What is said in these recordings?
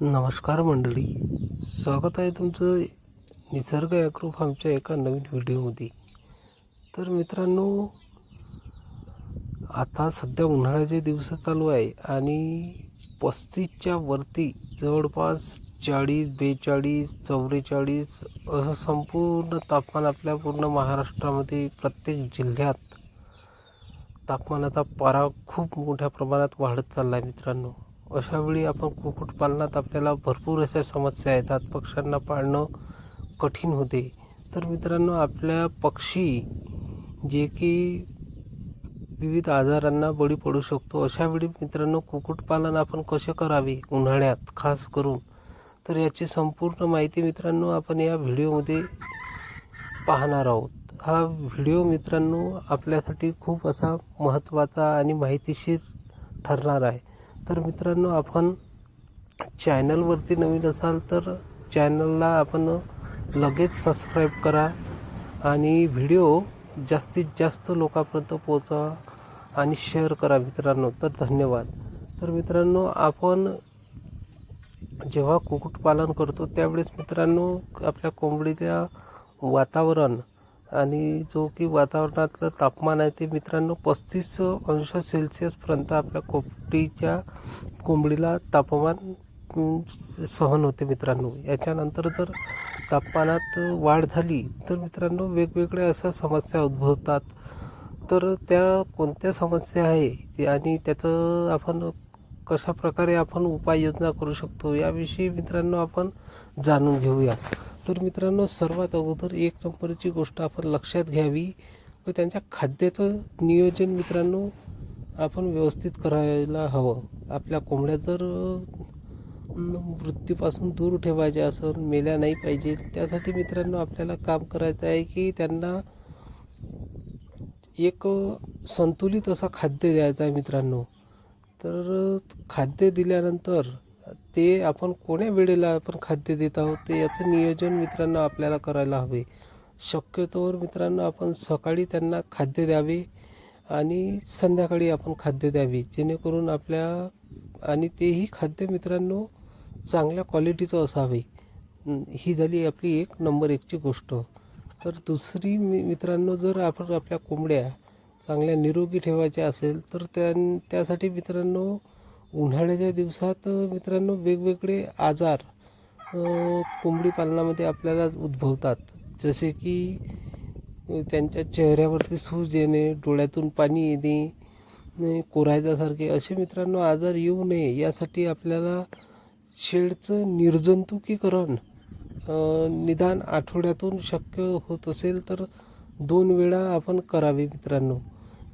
नमस्कार मंडळी. स्वागत आहे तुमचं निसर्ग ॲक्रो फार्मच्या एका नवीन व्हिडिओमध्ये. तर मित्रांनो आता सध्या उन्हाळ्याचे दिवस चालू आहे आणि पस्तीसच्या वरती जवळपास चाळीस बेचाळीस चौवेचाळीस असं संपूर्ण तापमान आपल्या पूर्ण महाराष्ट्रामध्ये प्रत्येक जिल्ह्यात तापमानाचा पारा खूप मोठ्या प्रमाणात वाढत चालला आहे मित्रांनो. अशावेळी आपण कुक्कुटपालनात आपल्याला भरपूर अशा समस्या येतात. पक्ष्यांना पाळणं कठीण होते. तर मित्रांनो आपल्या पक्षी जे की विविध आजारांना बळी पडू शकतो अशावेळी मित्रांनो कुक्कुटपालन आपण कसे करावे? उन्हाळ्यात खास करून. तर याची संपूर्ण माहिती मित्रांनो आपण या व्हिडिओमध्ये पाहणार आहोत. हा व्हिडिओ मित्रांनो आपल्यासाठी खूप असा महत्त्वाचा आणि माहितीशीर ठरणार आहे. तर मित्रांनो आपण चॅनलवरती नवीन असाल तर चॅनलला आपण लगेच सबस्क्राईब करा आणि व्हिडिओ जास्तीत जास्त लोकांपर्यंत पोहोचवा आणि शेअर करा मित्रांनो. तर धन्यवाद. तर मित्रांनो आपण जेव्हा कुक्कुटपालन करतो त्यावेळेस मित्रांनो आपल्या कोंबडीच्या वातावरण आणि जो की वातावरणातलं तापमान आहे ते मित्रांनो पस्तीस अंश सेल्सिअसपर्यंत आपल्या कोपटीच्या कोंबडीला तापमान सहन होते मित्रांनो. याच्यानंतर जर तापमानात वाढ झाली तर मित्रांनो वेगवेगळ्या अशा समस्या उद्भवतात. तर त्या कोणत्या समस्या आहे? ते आणि त्याचं आपण कशा प्रकारे आपण उपाययोजना करू शकतो? याविषयी मित्रांनो आपण जाणून घेऊया. तर मित्रांनो सर्वात अगोदर एक नंबरची गोष्ट आपण लक्षात घ्यावी व त्यांच्या खाद्याचं नियोजन मित्रांनो आपण व्यवस्थित करायला हवं. आपल्या कोंबड्या जर मृत्यूपासून दूर ठेवायच्या असेल मेल्या नाही पाहिजे त्यासाठी मित्रांनो आपल्याला काम करायचं आहे की त्यांना एक संतुलित असा खाद्य द्यायचा आहे मित्रांनो. तर खाद्य दिल्यानंतर ते आपण कोण्या वेळेला आपण खाद्य देत आहोत ते याचं नियोजन मित्रांनो आपल्याला करायला हवे. शक्यतोवर मित्रांनो आपण सकाळी त्यांना खाद्य द्यावे आणि संध्याकाळी आपण खाद्य द्यावे जेणेकरून आपल्या आणि तेही खाद्य मित्रांनो चांगल्या क्वालिटीचं असावे. ही झाली आपली एक नंबर एकची गोष्ट. तर दुसरी मी मित्रांनो जर आपण आपल्या कोंबड्या चांगल्या निरोगी ठेवायच्या असेल तर त्या त्यासाठी मित्रांनो उन्हाळ्याच्या दिवसात मित्रांनो वेगवेगळे आजार कोंबडी पालनामध्ये आपल्याला उद्भवतात. जसे की त्यांच्या चेहऱ्यावरती सूज येणे डोळ्यातून पाणी येणे कोरायच्यासारखे कोरायजासारखे असे मित्रांनो आजार येऊ नये यासाठी आपल्याला शेडचं निर्जंतुकीकरण निदान आठवड्यातून शक्य होत असेल तर दोन वेळा आपण करावे मित्रांनो.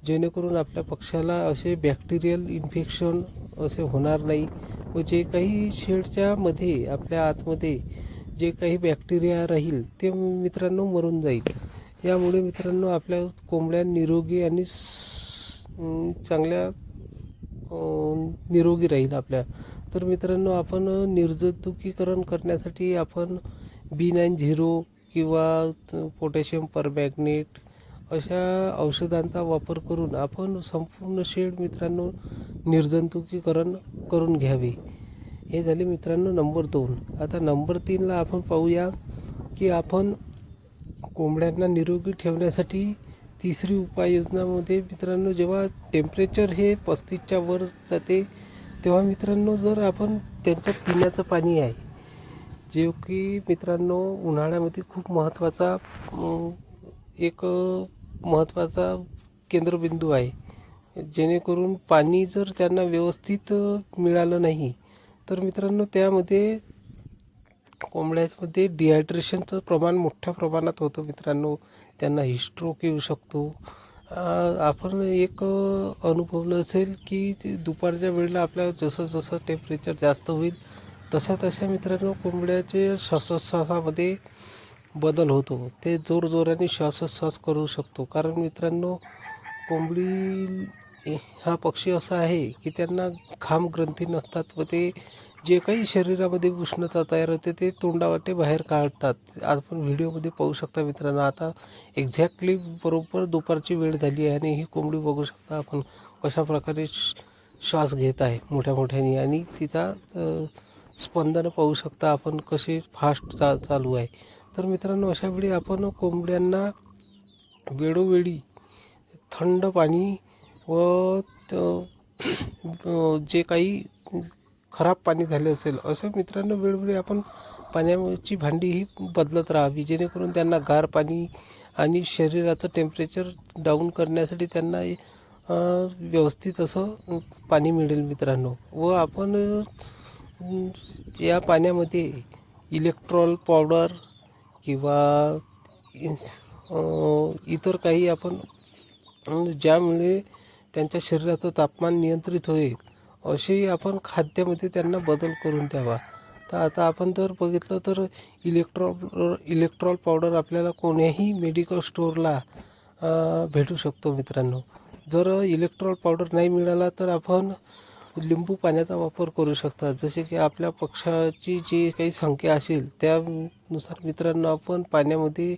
जेणेकरून आपल्या पक्षाला असे बॅक्टेरियल इन्फेक्शन असे होणार नाही. व जे काही शेडच्यामध्ये आपल्या आतमध्ये जे काही बॅक्टेरिया राहील ते मित्रांनो मरून जाईल. यामुळे मित्रांनो आपल्या कोंबड्या निरोगी आणि चांगल्या निरोगी राहील आपल्या. तर मित्रांनो आपण निर्जंतुकीकरण करण्यासाठी आपण बी नाईन झिरो किंवा पोटॅशियम परमॅग्नेट अशा औषधांचा वापर करून आपण संपूर्ण शेड मित्रांनो निर्जंतुकीकरण करून घ्यावे. हे झाले मित्रांनो नंबर दोन. आता नंबर तीनला आपण पाहूया की आपण कोंबड्यांना निरोगी ठेवण्यासाठी तिसरी उपाययोजनामध्ये मित्रांनो जेव्हा टेम्परेचर हे पस्तीसच्या वर जाते तेव्हा मित्रांनो जर आपण त्यांच्या पिण्याचं पाणी आहे जे की मित्रांनो उन्हाळ्यामध्ये खूप महत्त्वाचा एक महत्त्वाचा केंद्रबिंदू आहे. जेणेकरून पाणी जर त्यांना व्यवस्थित मिळालं नाही तर मित्रांनो त्यामध्ये कोंबड्यामध्ये डिहायड्रेशनचं प्रमाण मोठ्या प्रमाणात होतं मित्रांनो. त्यांना हिस्ट्रोक येऊ शकतो. आपण एक अनुभवलं असेल की ते दुपारच्या वेळेला आपल्या जसं जसं टेम्परेचर जास्त होईल तशा तशा मित्रांनो कोंबड्याचे श्वासोच्छ्वासामध्ये बदल होतो. ते जोरजोराने श्वासोच्छ्वास करू शकतो. कारण मित्रांनो कोंबडी हा पक्षी असा आहे की त्यांना घाम ग्रंथी नसतात व ते जे काही शरीरामध्ये उष्णता तयार होते ते तोंडावाटे बाहेर काढतात. आपण व्हिडिओमध्ये पाहू शकता मित्रांनो आता एक्झॅक्टली बरोबर दुपारची वेळ झाली आहे आणि ही कोंबडी बघू शकता आपण कशा प्रकारे श्वास घेत आहे मोठ्या मोठ्याने. आणि तिचा स्पंदनं पाहू शकता आपण कसे फास्ट चा चालू आहे. तर मित्रांनो अशावेळी आपण कोंबड्यांना वेळोवेळी थंड पाणी व त- जे काही खराब पाणी झाले असेल असं मित्रांनो वेळोवेळी आपण पाण्याची भांडी ही बदलत राहावी जेणेकरून त्यांना गार पाणी आणि शरीराचं टेम्परेचर डाऊन करण्यासाठी त्यांना व्यवस्थित असं पाणी मिळेल मित्रांनो. व आपण या पाण्यामध्ये इलेक्ट्रॉल पावडर किंवा इतर काही आपण ज्यामुळे त्यांच्या शरीराचं तापमान नियंत्रित होईल असेही आपण खाद्यामध्ये त्यांना बदल करून द्यावा. तर आता आपण जर बघितलं तर इलेक्ट्रॉल इलेक्ट्रॉल पावडर आपल्याला कोण्याही मेडिकल स्टोअरला भेटू शकतो मित्रांनो. जर इलेक्ट्रॉल पावडर नाही मिळाला तर आपण लिंबू पाण्याचा वापर करू शकता. जसे की आपल्या पक्षाची जी काही संख्या असेल त्यानुसार मित्रांनो आपण पाण्यामध्ये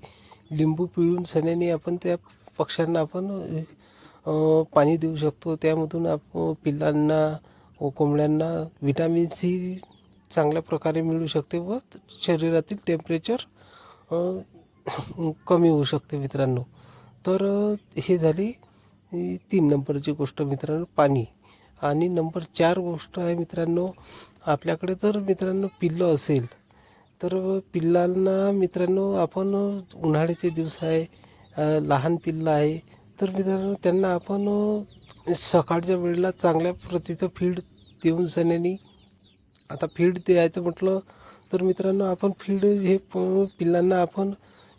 लिंबू पिळून सण्याने आपण त्या पक्ष्यांना आपण पाणी देऊ शकतो. त्यामधून आप पिल्लांना व कोंबड्यांना व्हिटॅमिन सी चांगल्या प्रकारे मिळू शकते व शरीरातील टेम्परेचर कमी होऊ शकते मित्रांनो. तर हे झाली तीन नंबरची गोष्ट मित्रांनो पाणी. आणि नंबर चार गोष्ट आहे मित्रांनो आपल्याकडे जर मित्रांनो पिल्लं असेल तर पिल्लांना मित्रांनो आपण उन्हाळ्याचे दिवस आहे लहान पिल्लं आहे तर मित्रांनो त्यांना आपण सकाळच्या वेळेला चांगल्या प्रतीचं फीड देऊन सण्यानी आता फीड द्यायचं म्हटलं तर मित्रांनो आपण फीड हे पिल्लांना आपण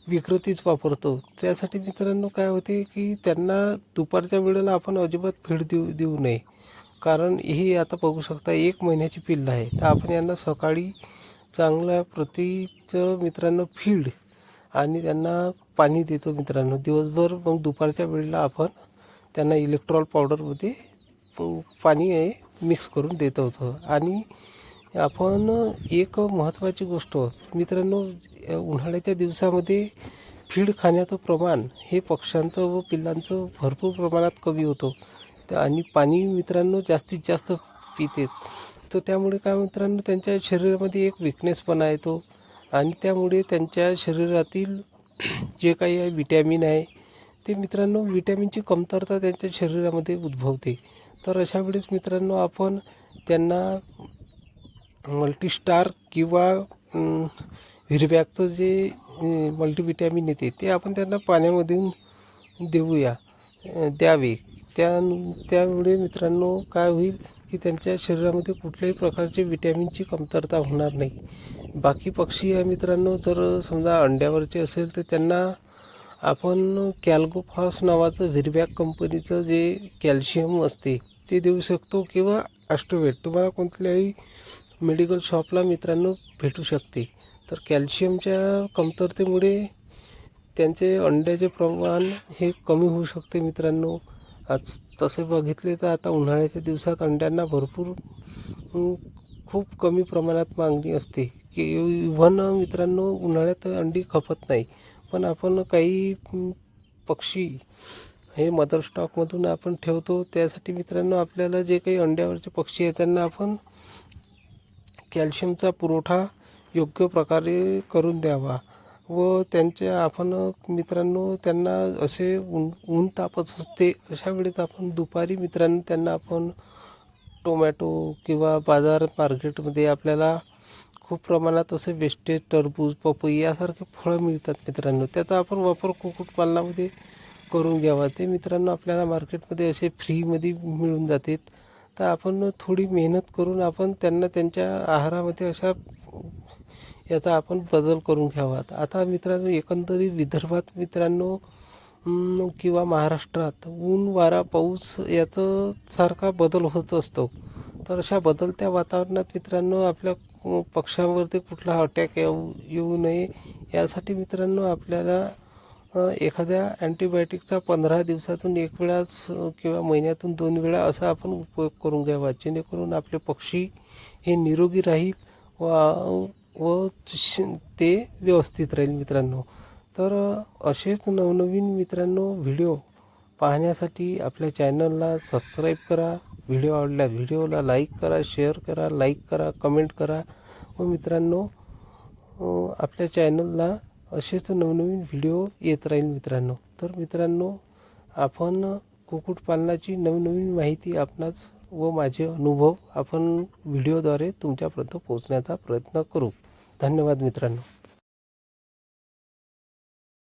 विकृतीच वापरतो. त्यासाठी मित्रांनो काय होते की त्यांना दुपारच्या वेळेला आपण अजिबात फीड देऊ देऊ नये. कारण ही आता बघू शकता एक महिन्याची पिल्लं आहे. तर आपण यांना सकाळी चांगल्या प्रतीचं मित्रांनो फीड आणि त्यांना पाणी देतो मित्रांनो. दिवसभर मग दुपारच्या वेळेला आपण त्यांना इलेक्ट्रॉल पावडरमध्ये पाणी हे मिक्स करून देत होतो. आणि आपण एक महत्त्वाची गोष्ट मित्रांनो उन्हाळ्याच्या दिवसामध्ये फीड खाण्याचं प्रमाण हे पक्ष्यांचं व पिल्लांचं भरपूर प्रमाणात कमी होतो. आणि पाणी मित्रांनो जास्तीत जास्त पितेत. तर त्यामुळे काय मित्रांनो त्यांच्या शरीरामध्ये एक विकनेसपणा येतो आणि त्यामुळे त्यांच्या शरीरातील जे काही आहे विटॅमिन आहे ते मित्रांनो विटॅमिनची कमतरता त्यांच्या शरीरामध्ये उद्भवते. तर अशा वेळेस मित्रांनो आपण त्यांना मल्टीस्टार किंवा हिरव्याचं जे मल्टीविटॅमिन येते ते आपण त्यांना पाण्यामधून देऊया द्यावे. त्या त्यामुळे मित्रांनो काय होईल की त्यांच्या शरीरामध्ये कुठल्याही प्रकारचे विटॅमिनची कमतरता होणार नाही. बाकी पक्षी आहे मित्रांनो जर समजा अंड्यावरचे असेल तर त्यांना आपण कॅल्गोफॉस नावाचं व्हिरबॅक कंपनीचं जे कॅल्शियम असते ते देऊ शकतो किंवा ॲस्ट्रोवेट. तुम्हाला कोणत्याही मेडिकल शॉपला मित्रांनो भेटू शकते. तर कॅल्शियमच्या कमतरतेमुळे त्यांचे अंड्याचे प्रमाण हे कमी होऊ शकते मित्रांनो. आज तसे बघितले तर आता उन्हाळ्याच्या दिवसात अंड्यांना भरपूर खूप कमी प्रमाणात मागणी असते. की इव्हन मित्रांनो उन्हाळ्यात अंडी खपत नाही. पण आपण काही पक्षी हे मदर स्टॉकमधून आपण ठेवतो. त्यासाठी मित्रांनो आपल्याला जे काही अंड्यावरचे पक्षी आहेत त्यांना आपण कॅल्शियमचा पुरवठा योग्य प्रकारे करून द्यावा. व त्यांच्या आपण मित्रांनो त्यांना असे ऊन ऊन तापत असते अशा वेळेस आपण दुपारी मित्रांनो त्यांना आपण टोमॅटो किंवा बाजार मार्केटमध्ये आपल्याला खूप प्रमाणात असे वेस्टेज टरबूज पपई यासारखे फळं मिळतात मित्रांनो. त्याचा आपण वापर कुक्कुटपालनामध्ये करून घ्यावा. ते मित्रांनो आपल्याला मार्केटमध्ये असे फ्रीमध्ये मिळून जातात तर आपण थोडी मेहनत करून आपण त्यांना त्यांच्या आहारामध्ये अशा याचा आपण बदल करून घ्यावा. आता मित्रांनो एकंदरीत विदर्भात मित्रांनो किंवा महाराष्ट्रात ऊन वारा पाऊस याचं सारखा बदल होत असतो. तर अशा बदलत्या वातावरणात मित्रांनो आपल्या हो, अं, पक्ष्यांवरती कुठला अटॅक येऊ येऊ नये यासाठी मित्रांनो आपल्याला एखाद्या अँटीबायोटिकचा पंधरा दिवसातून एक वेळाच किंवा महिन्यातून दोन वेळा असा आपण उपयोग करून घ्यावा. जेणेकरून आपले पक्षी हे निरोगी राहील व व श- ते व्यवस्थित राहील मित्रांनो. तर असेच नवनवीन मित्रांनो व्हिडिओ पाहण्यासाठी आपल्या चॅनलला सबस्क्राईब करा. व्हिडिओ आवडला व्हिडिओला लाईक करा शेअर करा लाईक करा कमेंट करा. व मित्रांनो आपल्या चॅनलला असेच नवनवीन व्हिडिओ येत राहील मित्रांनो. तर मित्रांनो आपण कुक्कुटपालनाची नवनवीन माहिती आपणास व माझे अनुभव आपण व्हिडिओद्वारे तुमच्यापर्यंत पोहोचण्याचा प्रयत्न करू. धन्यवाद मित्रांनो.